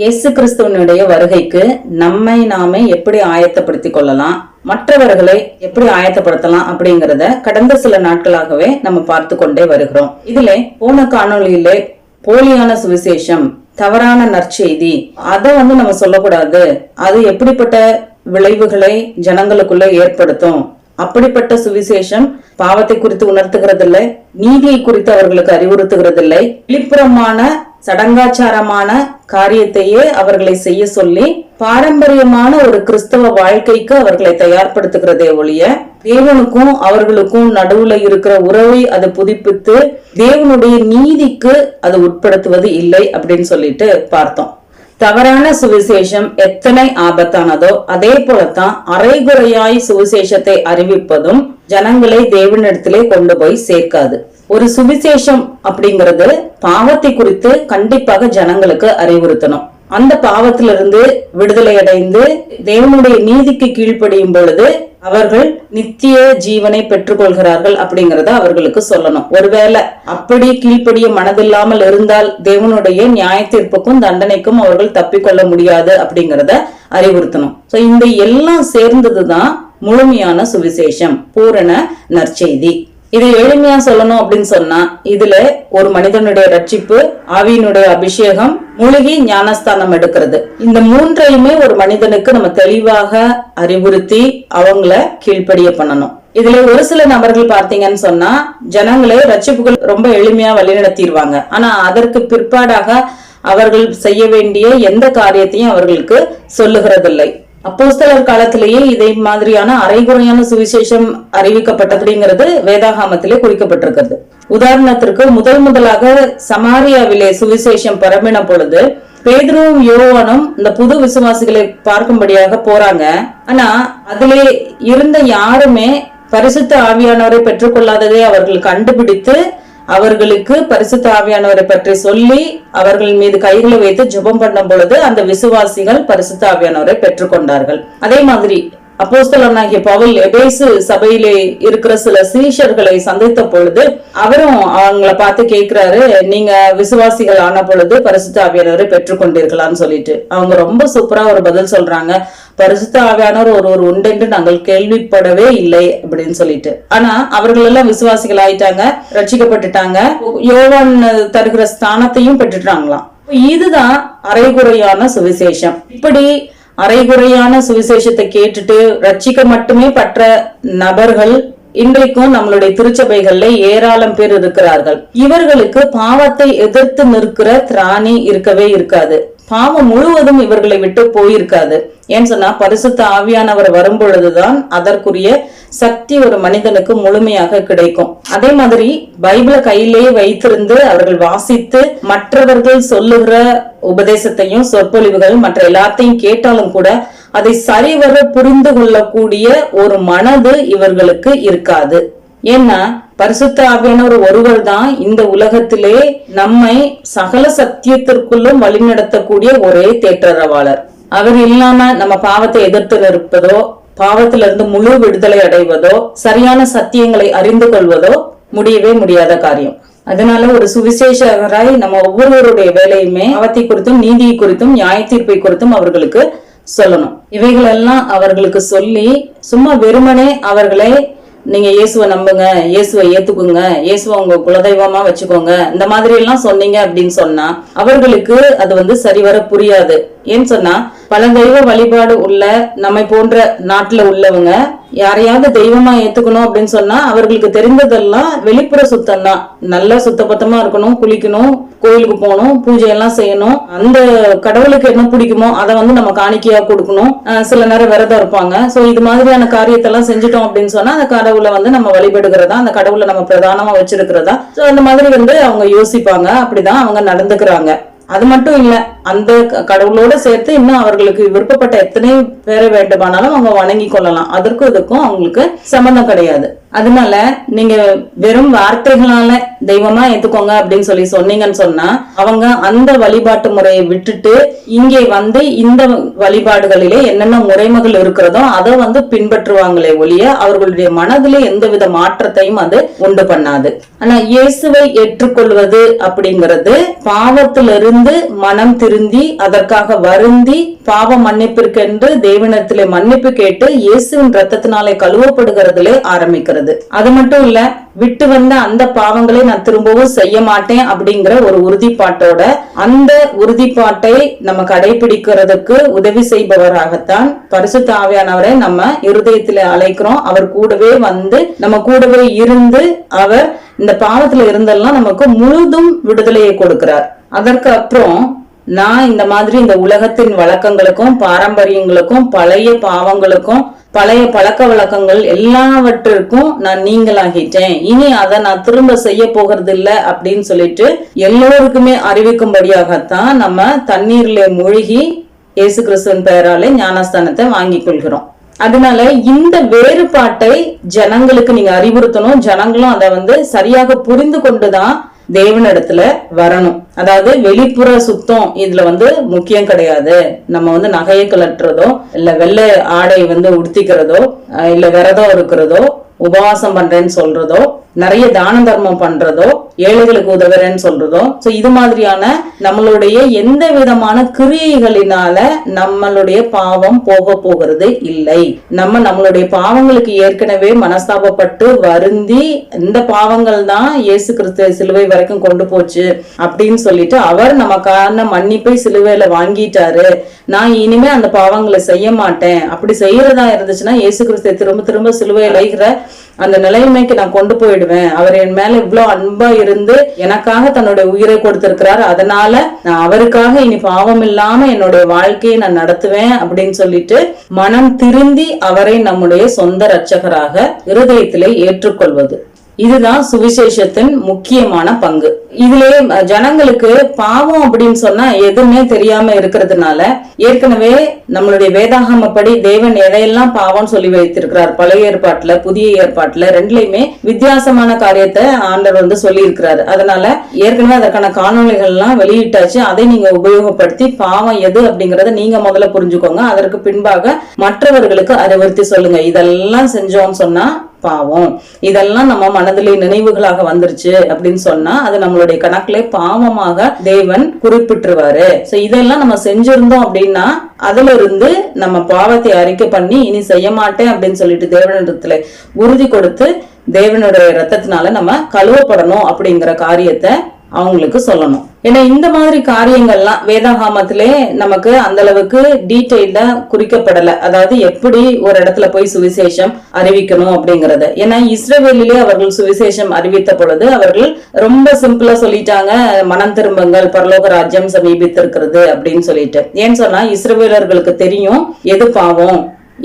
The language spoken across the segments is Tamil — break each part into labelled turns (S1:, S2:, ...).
S1: இயேசு கிறிஸ்துவனுடைய வருகைக்கு நம்மை நாமே எப்படி ஆயத்தப்படுத்திக் கொள்ளலாம்? மற்றவர்களை எப்படி ஆயத்தப்படுத்தலாம் அப்படிங்கறத கடந்த சில நாட்களாகவே நம்ம பார்த்து கொண்டே வருகிறோம். இதுல போன காணொளியிலே போலியான சுவிசேஷம் தவறான நற்செய்தி அதை வந்து நம்ம சொல்லக்கூடாது. அது எப்படிப்பட்ட விளைவுகளை ஜனங்களுக்குள்ள ஏற்படுத்தும்? அப்படிப்பட்ட சுவிசேஷம் பாவத்தை குறித்து உணர்த்துகிறதில்லை நீதியை குறித்து அவர்களுக்கு அறிவுறுத்துகிறதில்லை வெளிப்புறமான சடங்காச்சாரமான காரியத்தையே அவர்களை செய்ய சொல்லி பாரம்பரியமான ஒரு கிறிஸ்தவ வாழ்க்கைக்கு அவர்களை தயார்படுத்துகிறதே ஒழிய தேவனுக்கும் அவர்களுக்கும் நடுவுல இருக்கிற உறவை அது புதுப்பித்து தேவனுடைய நீதிக்கு அது உட்படுத்துவது இல்லை அப்படின்னு சொல்லிட்டு பார்த்தோம். தவறான சுவிசேஷம் எத்தனை ஆபத்தானதோ அதே போலத்தான் அரைகுறையாய் சுவிசேஷத்தை அறிவிப்பதும் ஜனங்களை தேவனிடத்திலே கொண்டு போய் சேர்க்காது. ஒரு சுவிசேஷம் அப்படிங்கிறது பாவத்தை குறித்து கண்டிப்பாக ஜனங்களுக்கு அறிவுறுத்தணும். அந்த பாவத்திலிருந்து விடுதலை அடைந்து தேவனுடைய நீதிக்கு கீழ்ப்படியும் பொழுது அவர்கள் நித்திய ஜீவனை பெற்றுக்கொள்கிறார்கள் அப்படிங்கறத அவர்களுக்கு சொல்லணும். ஒருவேளை அப்படி கீழ்ப்படிய மனதில்லாமல் இருந்தால் தேவனுடைய நியாய தீர்ப்புக்கும் தண்டனைக்கும் அவர்கள் தப்பிக்கொள்ள முடியாது அப்படிங்கறத அறிவுறுத்தணும். சோ இந்த எல்லாம் சேர்ந்ததுதான் முழுமையான சுவிசேஷம் பூரண நற்செய்தி. இதை எளிமையா சொல்லணும் அப்படின்னு சொன்னா இதுல ஒரு மனிதனுடைய ரட்சிப்பு ஆவியினுடைய அபிஷேகம் மூலிகை ஞானஸ்தானம் எடுக்கிறது. இந்த மூன்றையுமே ஒரு மனிதனுக்கு நம்ம தெளிவாக அறிவுறுத்தி அவங்கள கீழ்ப்படிய பண்ணணும். இதுல ஒரு சில நபர்கள் பார்த்தீங்கன்னு சொன்னா ஜனங்களை ரட்சிப்புகள் ரொம்ப எளிமையா வழிநடத்திடுவாங்க. ஆனா அதற்கு பிற்பாடாக அவர்கள் செய்ய வேண்டிய எந்த காரியத்தையும் அவர்களுக்கு சொல்லுகிறதில்லை. அப்போஸ்தலர் காலத்திலேயே இதை மாதிரியான அரைகுறையான சுவிசேஷம் அறிவிக்கப்பட்டதுங்கிறது வேதாகாமத்திலே குறிக்கப்பட்டிருக்கிறது. உதாரணத்திற்கு முதல் முதலாக சமாரியாவிலே சுவிசேஷம் பரம்பின பொழுது பேதுருவும் யோவானும் இந்த புது விசுவாசிகளை பார்க்கும்படியாக போறாங்க. ஆனா அதிலே இருந்த யாருமே பரிசுத்த ஆவியானவரை பெற்றுக்கொள்ளாததை அவர்கள் கண்டுபிடித்து அவர்களுக்கு பரிசுத்த ஆவியானவரை பற்றி சொல்லி அவர்கள் மீது கைகளை வைத்து ஜெபம் பண்ணும் பொழுது அந்த விசுவாசிகள் பரிசுத்த ஆவியானவரை பெற்றுக்கொண்டார்கள். அதே மாதிரி அப்போஸ்தலனாகிய பவுல் எபேசு சபையிலே இருக்கிற சில சீஷர்களை சந்தித்த பொழுது அவரும் அவங்கள பார்த்து கேட்கிறாரு நீங்க விசுவாசிகள் ஆன பொழுது பரிசுத்த ஆவியானவரை பெற்றுக்கொண்டீர்களான்னு சொல்லிட்டு. அவங்க ரொம்ப சூப்பரா ஒரு பதில் சொல்றாங்க. பரிசுத்த ஆவியானவர் ஒருவர் உண்டென்று நாங்கள் கேள்விப்படவே இல்லை அப்படின்னு சொல்லிட்டு. ஆனா அவர்கள் எல்லாம் விசுவாசிகள் ஆயிட்டாங்க ரட்சிக்கப்பட்டுட்டாங்க. யோவான் தருகிற ஸ்தானத்தையும் பெற்றுட்டாங்களாம். இதுதான் அரைகுறையான சுவிசேஷம். இப்படி அரைகுறையான சுவிசேஷத்தை கேட்டுட்டு ரட்சிக்க மட்டுமே பற்ற நபர்கள் இன்றைக்கும் நம்மளுடைய திருச்சபைகள்ல ஏராளம் பேர் இருக்கிறார்கள். இவர்களுக்கு பாவத்தை எதிர்த்து நிற்கிற திராணி இருக்கவே இருக்காது. பாவம் முழுவதும் இவர்களை விட்டு போயிருக்காது. ஏன்னு சொன்னா பரிசுத்த ஆவியானவர் வரும் பொழுதுதான் அதற்குரிய சக்தி ஒரு மனிதனுக்கு முழுமையாக கிடைக்கும். அதே மாதிரி பைபிளை கையிலேயே வைத்திருந்து அவர்கள் வாசித்து மற்றவர்கள் சொல்லுகிற உபதேசத்தையும் சொற்பொழிவுகள் மற்ற எல்லாத்தையும் கேட்டாலும் கூட அதை சரிவர புரிந்து கொள்ளக்கூடிய ஒரு மனது இவர்களுக்கு இருக்காது. ஏன்னா பரிசுத்த ஆவியானவர் ஒருவர் தான் இந்த உலகத்திலே நம்மை சகல சத்தியத்திற்குள்ளும் வழிநடத்தக்கூடிய ஒரே தேற்றரவாளர். அவர் இல்லாம நம்ம பாவத்தை எதிர்த்து நிற்பதோ பாவத்திலிருந்து முழு விடுதலை அடைவதோ சரியான சத்தியங்களை அறிந்து கொள்வதோ முடியவே முடியாத காரியம். அதனால ஒரு சுவிசேஷகராய் நம்ம ஒவ்வொருவருடைய வேலையுமே பாவத்தை குறித்தும் நீதியை குறித்தும் நியாய தீர்ப்பை குறித்தும் அவர்களுக்கு சொல்லணும். இவைகளெல்லாம் அவர்களுக்கு சொல்லி சும்மா வெறுமனே அவர்களை நீங்க இயேசுவை நம்புங்க இயேசுவை ஏத்துக்குங்க இயேசுவை உங்க குலதெய்வமா வச்சுக்கோங்க இந்த மாதிரி எல்லாம் சொன்னீங்க அப்படின்னு சொன்னா அவர்களுக்கு அது வந்து சரிவர புரியாது. ஏன்னு சொன்னா பல தெய்வ வழிபாடு உள்ள நம்மை போன்ற நாட்டுல உள்ளவங்க யாரையாவது தெய்வமா ஏத்துக்கணும் அப்படின்னு சொன்னா அவர்களுக்கு தெரிந்ததெல்லாம் வெளிப்புற சுத்தம் தான் நல்லா சுத்தபத்தமா இருக்கணும் குளிக்கணும் கோயிலுக்கு போகணும் பூஜை எல்லாம் செய்யணும். அந்த கடவுளுக்கு என்ன பிடிக்குமோ அதை வந்து நம்ம காணிக்கையா கொடுக்கணும். சில நேரம் விரதம் இருப்பாங்க. சோ இது மாதிரியான காரியத்தெல்லாம் செஞ்சுட்டோம் அப்படின்னு சொன்னா அந்த கடவுளை வந்து நம்ம வழிபடுகிறதா அந்த கடவுளை நம்ம பிரதானமா வச்சிருக்கிறதா? சோ அந்த மாதிரி வந்து அவங்க யோசிப்பாங்க. அப்படிதான் அவங்க நடந்துக்கிறாங்க. அது மட்டும் இல்லை அந்த கடவுளோட சேர்த்து இன்னும் அவர்களுக்கு விருப்பப்பட்ட எத்தனை பேரை வேண்டுமானாலும் அவங்க வணங்கி கொள்ளலாம். அதற்கும் இதுக்கும் அவங்களுக்கு சம்பந்தம் கிடையாது. அதனால நீங்க வெறும் வார்த்தைகளால தெய்வமா ஏத்துக்கோங்க அப்படின்னு சொல்லி சொன்னீங்கன்னு சொன்னா அவங்க அந்த வழிபாட்டு முறையை விட்டுட்டு இங்கே வந்து இந்த வழிபாடுகளிலே என்னென்ன முறைமைகள் இருக்கிறதோ அதை வந்து பின்பற்றுவாங்களே ஒழிய அவர்களுடைய மனதிலே எந்தவித மாற்றத்தையும் அது உண்டு பண்ணாது. ஆனா இயேசுவை ஏற்றுக்கொள்வது அப்படிங்கிறது பாவத்திலிருந்து மனம் திரு திருந்தி அதற்காக வருந்தி பாவ மன்னிப்பிற்கென்று தேவனிடத்திலே மன்னிப்பு கேட்டு இயேசுவின் ரத்தத்தினாலே கழுவப்படுகிறதுலே ஆரம்பிக்கிறது. அது மட்டும் இல்ல விட்டு வந்த அந்த பாவங்களை நான் திரும்பவும் செய்ய மாட்டேன் அப்படிங்கிற ஒரு உறுதிப்பாட்டோட அந்த உறுதிப்பாட்டை நம்ம கடைபிடிக்கிறதுக்கு உதவி செய்பவராகத்தான் பரிசுத்த ஆவியானவரை நம்ம இருதயத்திலே அழைக்கிறோம். அவர் கூடவே வந்து நம்ம கூடவே இருந்து அவர் இந்த பாவத்துல இருந்தெல்லாம் நமக்கு முழுதும் விடுதலையை கொடுக்கிறார். அதற்கு அப்புறம் நான் இந்த மாதிரி இந்த உலகத்தின் வழக்கங்களுக்கும் பாரம்பரியங்களுக்கும் பழைய பாவங்களுக்கும் பழைய பழக்க வழக்கங்கள் எல்லாவற்றிற்கும் நான் நீங்களாகிட்டேன். இனி அதை நான் திரும்ப செய்ய போகிறது இல்லை அப்படின்னு சொல்லிட்டு எல்லோருக்குமே அறிவிக்கும்படியாகத்தான் நம்ம தண்ணீர்ல மூழ்கி இயேசு கிறிஸ்துவின் பெயராலே ஞானஸ்தானத்தை வாங்கிக் கொள்கிறோம். அதனால இந்த வேறுபாட்டை ஜனங்களுக்கு நீங்க அறிவுறுத்தணும். ஜனங்களும் அதை வந்து சரியாக புரிந்து கொண்டுதான் தேவனிடத்துல வரணும். அதாவது வெளிப்புற சுத்தம் இதுல வந்து முக்கியம் கிடையாது. நம்ம வந்து நகையை கலட்டுறதோ இல்ல வெள்ளை ஆடை வந்து உடுத்திக்கிறதோ இல்ல விரதம் இருக்கிறதோ உபவாசம் பண்றேன்னு சொல்றதோ நிறைய தான தர்மம் பண்றதோ ஏழைகளுக்கு உதவுறேன்னு சொல்றதோ சோ இது மாதிரியான நம்மளுடைய எந்த விதமான கிரியைகளினால நம்மளுடைய பாவம் போக போகிறது இல்லை. நம்ம நம்மளுடைய பாவங்களுக்கு ஏற்கனவே மனஸ்தாபப்பட்டு வருந்தி இந்த பாவங்கள் தான் இயேசு கிறிஸ்து சிலுவை வரைக்கும் கொண்டு போச்சு அப்படின்னு சொல்லிட்டு அவர் நமக்கான மன்னிப்பை சிலுவையில வாங்கிட்டாரு. நான் இனிமே அந்த பாவங்களை செய்ய மாட்டேன். அப்படி செய்யறதா இருந்துச்சுன்னா இயேசு கிறிஸ்து திரும்ப திரும்ப சிலுவையில் அழைகிற அந்த நிலைமைக்கு நான் கொண்டு போயிடுவேன். அவர் என் மேல இவ்வளவு அன்பா இருந்து எனக்காக தன்னுடைய உயிரை கொடுத்திருக்கிறார். அதனால நான் அவருக்காக இனி பாவம் இல்லாம என்னுடைய வாழ்க்கையை நான் நடத்துவேன் அப்படின்னு சொல்லிட்டு மனம் திருந்தி அவரை நம்முடைய சொந்த ரட்சகராக இருதயத்திலே ஏற்றுக்கொள்வது. இதுதான் சுவிசேஷத்தின் முக்கியமான பங்கு. இதுலயே ஜனங்களுக்கு பாவம் அப்படின்னு சொன்னா எதுவுமே தெரியாம இருக்கிறதுனால ஏற்கனவே நம்மளுடைய வேதாகமப்படி தேவன் எதையெல்லாம் பாவம் சொல்லி வைத்திருக்கிறார் பழைய ஏற்பாட்டுல புதிய ஏற்பாட்டுல ரெண்டுலயுமே வித்தியாசமான காரியத்தை ஆண்டவர் வந்து சொல்லி இருக்கிறாரு அதனால ஏற்கனவே அதற்கான காணொலிகள் எல்லாம் வெளியிட்டாச்சு. அதை நீங்க உபயோகப்படுத்தி பாவம் எது அப்படிங்கறத நீங்க முதல்ல புரிஞ்சுக்கோங்க. அதற்கு பின்பாக மற்றவர்களுக்கு அறிவுறுத்தி சொல்லுங்க. இதெல்லாம் செஞ்சோம்னு சொன்னா பாவம். இதெல்லாம் நம்ம மனதிலே நினைவுகளாக வந்துருச்சு அப்படின்னு சொன்னா அது நம்மளுடைய கணக்குல பாவமாக தேவன் குறிப்பிட்டுருவாரு. சோ இதெல்லாம் நம்ம செஞ்சிருந்தோம் அப்படின்னா அதுல இருந்து நம்ம பாவத்தை அறிக்கை பண்ணி இனி செய்ய மாட்டேன் அப்படின்னு சொல்லிட்டு தேவனிடத்துல உறுதி கொடுத்து தேவனுடைய ரத்தத்தினால நம்ம கழுவப்படணும் அப்படிங்கிற காரியத்தை அவங்களுக்கு சொல்லணும். ஏன்னா இந்த மாதிரி காரியங்கள்லாம் வேதாகாமத்திலே நமக்கு அந்த அளவுக்கு டீட்டெயில்டா குறிக்கப்படல. அதாவது எப்படி ஒரு இடத்துல போய் சுவிசேஷம் அறிவிக்கணும் அப்படிங்கறது. ஏன்னா இஸ்ரேவேலிலே அவர்கள் சுவிசேஷம் அறிவித்த பொழுது அவர்கள் ரொம்ப சிம்பிளா சொல்லிட்டாங்க. மனம் திரும்பங்கள் பரலோக ராஜ்யம் சமீபித்திருக்கிறது அப்படின்னு சொல்லிட்டு. ஏன்னு சொன்னா இஸ்ரேவேலர்களுக்கு தெரியும் எது பாவம்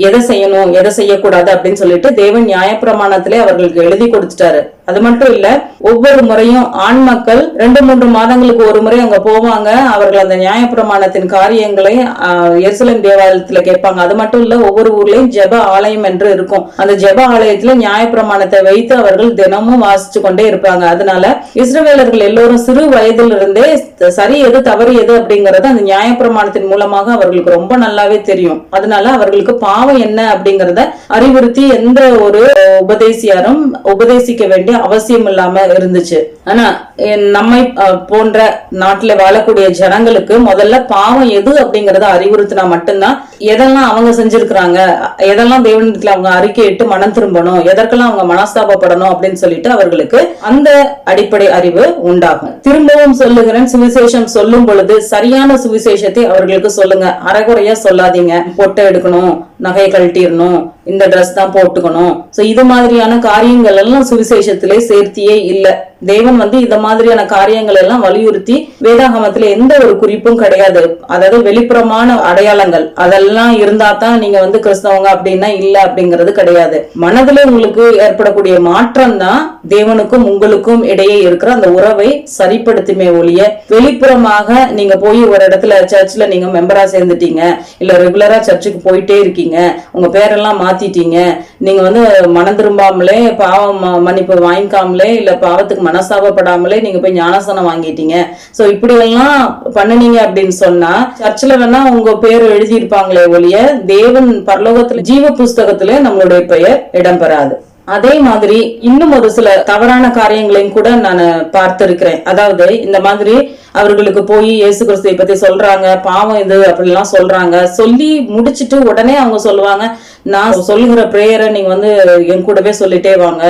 S1: எதை செய்யணும் எதை செய்யக்கூடாது அப்படின்னு சொல்லிட்டு தேவன் நியாயப்பிரமாணத்திலே அவர்களுக்கு எழுதி கொடுத்துட்டாரு. அது மட்டும் இல்ல ஒவ்வொரு முறையும் ஆண் மக்கள் ரெண்டு மூன்று மாதங்களுக்கு ஒரு முறை அங்க போவாங்க. அவர்கள் அந்த நியாயப்பிரமாணத்தின் காரியங்களை ஆஹ், எருசலேம் தேவாலயத்துல கேட்பாங்க. அது மட்டும் இல்ல ஒவ்வொரு ஊர்லயும் ஜெப ஆலயம் என்று இருக்கும். அந்த ஜெப ஆலயத்துல நியாயப்பிரமாணத்தை வைத்து அவர்கள் தினமும் வாசிச்சு கொண்டே இருப்பாங்க. அதனால இஸ்ரவேலர்கள் எல்லோரும் சிறு வயதில் இருந்தே சரி எது தவறு எது அப்படிங்கறது அந்த நியாயப்பிரமாணத்தின் மூலமாக அவர்களுக்கு ரொம்ப நல்லாவே தெரியும். அதனால அவர்களுக்கு பாவம் என்ன அப்படிங்கறத அறிவுறுத்தி எந்த ஒரு உபதேசியாரும் உபதேசிக்க வேண்டிய வேண்டிய அவசியம் இல்லாம இருந்துச்சு. ஆனா நம்மை போன்ற நாட்டுல வாழக்கூடிய ஜனங்களுக்கு முதல்ல பாவம் எது அப்படிங்கறத அறிவுறுத்தினா மட்டும்தான் எதெல்லாம் அவங்க செஞ்சிருக்கிறாங்க எதெல்லாம் தேவனத்துல அவங்க அறிக்கையிட்டு மனம் திரும்பணும் எதற்கெல்லாம் அவங்க மனஸ்தாபப்படணும் அப்படின்னு சொல்லிட்டு அவர்களுக்கு அந்த அடிப்படை அறிவு உண்டாகும். திரும்பவும் சொல்லுகிறேன் சுவிசேஷம் சொல்லும் பொழுது சரியான சுவிசேஷத்தை அவர்களுக்கு சொல்லுங்க. அறகுறையா சொல்லாதீங்க. பொட்டை எடுக்கணும் நகையை கழட்டிடணும் இந்த ட்ரெஸ் தான் போட்டுக்கணும். ஸோ இது மாதிரியான காரியங்கள் எல்லாம் சுவிசேஷத்திலே சேர்த்தியே இல்லை. தேவன் வந்து இந்த மாதிரியான காரியங்கள் எல்லாம் வலியுறுத்தி வேதாகமத்துல எந்த ஒரு குறிப்பும் கிடையாது. அதாவது வெளிப்புறமான அடையாளங்கள். அதெல்லாம் இருந்தா தான் நீங்க வந்து கிறிஸ்தவங்க அப்படின்னா இல்ல அப்படிங்கிறது கிடையாது. மனதுல உங்களுக்கு ஏற்படக்கூடிய மாற்றம் தான் தேவனுக்கும் உங்களுக்கும் இடையே இருக்கிற அந்த உறவை சரிப்படுத்துமே ஒழிய வெளிப்புறமாக நீங்க போய் ஒரு இடத்துல சர்ச்ல நீங்க மெம்பரா சேர்ந்துட்டீங்க இல்ல ரெகுலரா சர்ச்சுக்கு போயிட்டே இருக்கீங்க உங்க பேரெல்லாம் மாத்திட்டீங்க நீங்க வந்து மனம் திரும்பாமலே பாவம் மன்னிப்பு வாங்கிக்காமலே இல்ல பாவத்துக்கு மனசாபப்படாமலே நீங்க போய் ஞானசனம் வாங்கிட்டீங்க. சோ இப்படி எல்லாம் பண்ணுனீங்க அப்படின்னு சொன்னா சர்ச்சில் வேணா உங்க பேர் எழுதியிருப்பாங்களே ஒழிய தேவன் பரலோகத்துல ஜீவ புஸ்தகத்துல நம்மளுடைய பெயர் இடம்பெறாது. அதே மாதிரி இன்னும் ஒரு சில தவறான காரியங்களையும் கூட நான் பார்த்திருக்கிறேன். அதாவது இந்த மாதிரி அவர்களுக்கு போய் இயேசு கிறிஸ்துவை பத்தி சொல்றாங்க பாவம் இது அப்படிலாம் சொல்றாங்க. சொல்லி முடிச்சுட்டு உடனே அவங்க சொல்லுவாங்க நான் சொல்லுகிற பிரேயரை நீங்க வந்து என் கூடவே சொல்லிட்டே வாங்க.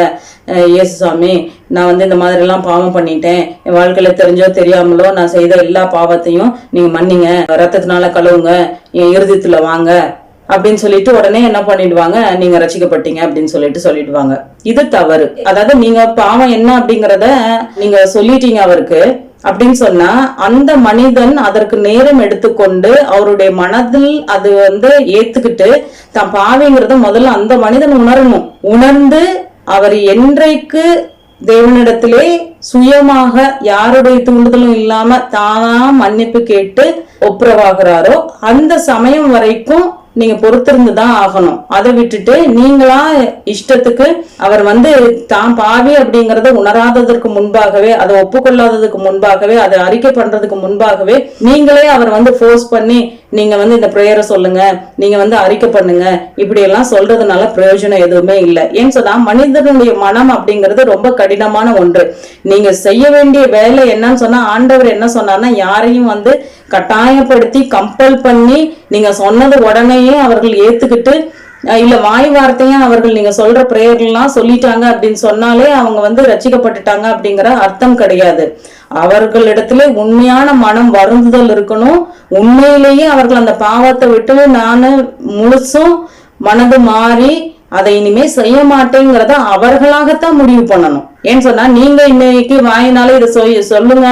S1: இயேசு சாமி நான் வந்து இந்த மாதிரி எல்லாம் பாவம் பண்ணிட்டேன். என் வாழ்க்கையில தெரிஞ்சோ தெரியாமலோ நான் செய்த எல்லா பாவத்தையும் நீங்க மன்னிங்க. ரத்தத்தினால கழுவுங்க. என் இறுதித்துல வாங்க. அப்படின்னு சொல்லிட்டு உடனே என்ன பண்ணிடுவாங்க? நீங்க ரசிக்கப்பட்டீங்க அப்படின்னு சொல்லிட்டு சொல்லிடுவாங்க. இது தவறு. அதாவது நீங்க பாவம் என்ன அப்படிங்கறத நீங்க சொல்லிட்டீங்க அவருக்கு. அப்படின்னு சொன்னா அந்த மனிதன் அதற்கு நேரம் எடுத்துக்கொண்டு அவருடைய மனதில் அது வந்து ஏத்துக்கிட்டு தான் பாவிங்கிறத முதல்ல அந்த மனிதன் உணரணும். உணர்ந்து அவர் என்றைக்கு தேவனிடத்திலே சுயமாக யாருடைய தூண்டுதலும் இல்லாம தானா மன்னிப்பு கேட்டு ஒப்புரவாகிறாரோ அந்த சமயம் வரைக்கும் நீங்க பொறுத்திருந்து தான் ஆகணும். அதை விட்டுட்டு நீங்களா இஷ்டத்துக்கு அவர் வந்து தான் பாவி அப்படிங்கறத உணராததற்கு முன்பாகவே அதை ஒப்புக்கொள்ளாததுக்கு முன்பாகவே அதை அறிக்கை பண்றதுக்கு முன்பாகவே நீங்களே அவர் வந்து ஃபோர்ஸ் பண்ணி நீங்க வந்து இந்த ப்ரேயரை சொல்லுங்க. நீங்க வந்து அறிக்கை பண்ணுங்க. இப்படி எல்லாம் சொல்றதுனால பிரயோஜனம் எதுவுமே இல்லை. ஏன்னு சொன்னா மனிதனுடைய மனம் அப்படிங்கிறது ரொம்ப கடினமான ஒன்று. நீங்க செய்ய வேண்டிய வேலை என்னன்னு சொன்னா ஆண்டவர் என்ன சொன்னார்னா யாரையும் வந்து கட்டாயப்படுத்தி கம்பல் பண்ணி நீங்க சொன்னது உடனேயே அவர்கள் ஏத்துக்கிட்டு இல்ல வாய் வார்த்தையா அவர்கள் நீங்க சொல்ற பிரேயர்லாம் சொல்லிட்டாங்க அப்படின்னு சொன்னாலே அவங்க வந்து ரசிக்கப்பட்டுட்டாங்க அப்படிங்கிற அர்த்தம் கிடையாது. அவர்களிடத்துல உண்மையான மனம் வருந்துதல் இருக்கணும். உண்மையிலேயே அவர்கள் அந்த பாவத்தை விட்டு நானு முழுசும் மனது மாறி அதை இனிமே செய்ய மாட்டேங்கிறத அவர்களாகத்தான் முடிவு பண்ணணும். ஏன்னு சொன்னா நீங்க இன்னைக்கு வாயினால இதை சொல்லுங்க.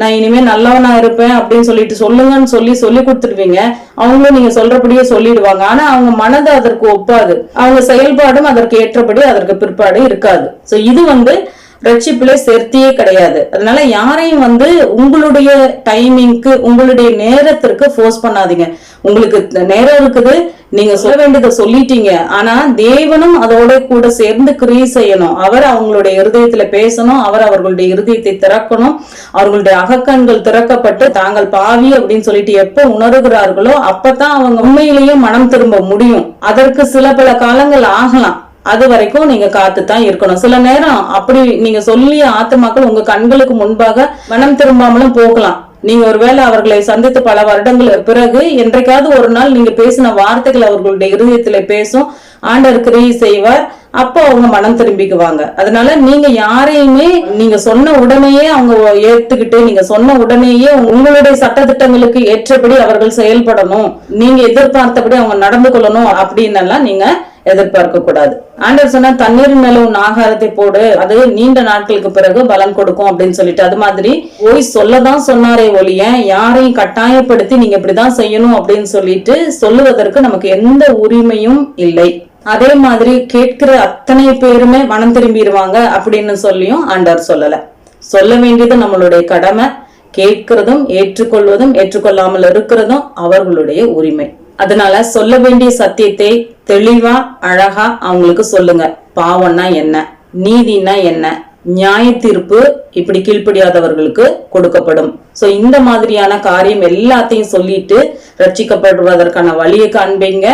S1: நான் இனிமேல் நல்லவனா இருப்பேன் அப்படின்னு சொல்லிட்டு சொல்லுங்கன்னு சொல்லி சொல்லி கொடுத்துருவீங்க அவங்களும் நீங்க சொல்றபடியே சொல்லிடுவாங்க. ஆனா அவங்க மனது அதற்கு ஒப்பாது. அவங்க செயல்பாடும் அதற்கு ஏற்றபடி அதற்கு பிற்பாடு இருக்காது. சோ இது வந்து ரட்சிப்பிலே சேர்த்தியே கிடையாது. அதனால யாரையும் வந்து உங்களுடைய டைமிங்க்கு உங்களுடைய நேரத்திற்கு ஃபோர்ஸ் பண்ணாதீங்க. உங்களுக்கு நேரம் இருக்குது நீங்க சொல்ல வேண்டியதை சொல்லிட்டீங்க. ஆனா தேவனும் அதோட கூட சேர்ந்து கிரியை செய்யணும். அவர் அவங்களுடைய இருதயத்துல பேசணும் அவர் அவர்களுடைய இருதயத்தை திறக்கணும். அவர்களுடைய அகக்கண்கள் திறக்கப்பட்டு தாங்கள் பாவி அப்படின்னு சொல்லிட்டு எப்ப உணர்கிறார்களோ அப்பதான் அவங்க உண்மையிலேயே மனம் திரும்ப முடியும். அதற்கு சில பல காலங்கள் ஆகலாம். அது வரைக்கும் நீங்க காத்து தான் இருக்கணும். சில நேரம் அப்படி நீங்க சொல்லிய ஆத்துமாக்கள் உங்க கண்களுக்கு முன்பாக மனம் திரும்பாமலும் போகலாம். நீங்க ஒருவேளை அவர்களை சந்தித்து பல வருடங்கள் பிறகு என்றைக்காவது ஒரு நாள் நீங்க பேசின வார்த்தைகள் அவர்களுடைய இருதயத்துல பேசும். ஆண்டர் கிரியை செய்வார். அப்போ அவங்க மனம் திரும்பிக்குவாங்க. அதனால நீங்க யாரையுமே நீங்க சொன்ன உடனேயே அவங்க ஏத்துக்கிட்டு நீங்க சொன்ன உடனேயே உங்களுடைய சட்டத்திட்டங்களுக்கு ஏற்றபடி அவர்கள் செயல்படணும். நீங்க எதிர்பார்த்தபடி அவங்க நடந்து கொள்ளணும் அப்படின்னு எல்லாம் நீங்க எதிர்பார்க்க கூடாது ஆண்டவர் சொன்னா தண்ணீர் மேல உன் ஆகாரத்தை போடு அது நீண்ட நாட்களுக்கு பிறகு பலன் கொடுக்கும் அப்படின்னு சொல்லிட்டு அது மாதிரி போய் சொல்லதான் சொன்னாரே ஒழிய யாரையும் கட்டாயப்படுத்தி நீங்க இப்படிதான் செய்யணும் அப்படின்னு சொல்லிட்டு சொல்லுவதற்கு நமக்கு எந்த உரிமையும் இல்லை. அதே மாதிரி கேட்கிற அத்தனை பேருமே மனம் திரும்பிடுவாங்க அப்படின்னு சொல்லியும் ஆண்டவர் சொல்லல. சொல்ல வேண்டியது நம்மளுடைய கடமை கேட்கிறதும் ஏற்றுக்கொள்வதும் ஏற்றுக்கொள்ளாமல் இருக்கிறதும் அவர்களுடைய உரிமை. அதனால சொல்ல வேண்டிய சத்தியத்தை தெளிவா அழகா அவங்களுக்கு சொல்லுங்க. பாவம்னா என்ன? நீதினா என்ன? நியாய தீர்ப்பு இப்படி கீழ்ப்படியாதவர்களுக்கு கொடுக்கப்படும். சோ இந்த மாதிரியான காரியம் எல்லாத்தையும் சொல்லிட்டு ரட்சிக்கப்படுவதற்கான வழியை காண்பீங்க.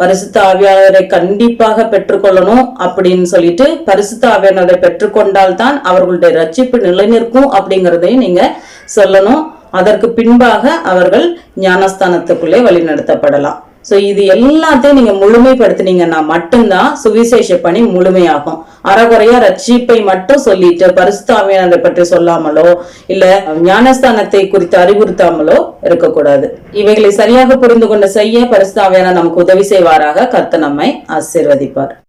S1: பரிசுத்த ஆவியானரை கண்டிப்பாக பெற்றுக்கொள்ளணும் அப்படின்னு சொல்லிட்டு பரிசுத்த ஆவியானவரை பெற்றுக்கொண்டால் தான் அவர்களுடைய ரட்சிப்பு நிலைநிற்கும் அப்படிங்கிறதையும் நீங்க சொல்லணும். அதற்கு பின்பாக அவர்கள் ஞானஸ்தானத்துக்குள்ளே வழிநடத்தப்படலாம். சோ இது எல்லாத்தையும் நீங்க முழுமைப்படுத்தினீங்கன்னா மட்டும்தான் சுவிசேஷ பணி முழுமையாகும். அறகுறையா ரட்சிப்பை மட்டும் சொல்லிட்டு பரிசுத்தாமியானதை பற்றி சொல்லாமலோ இல்ல ஞானஸ்தானத்தை குறித்து அறிவுறுத்தாமலோ இருக்கக்கூடாது. இவைகளை சரியாக புரிந்து கொண்டு செய்ய பரிசுத்தாமியான நமக்கு உதவி செய்வாராக. கர்த்த நம்மை ஆசீர்வதிப்பார்.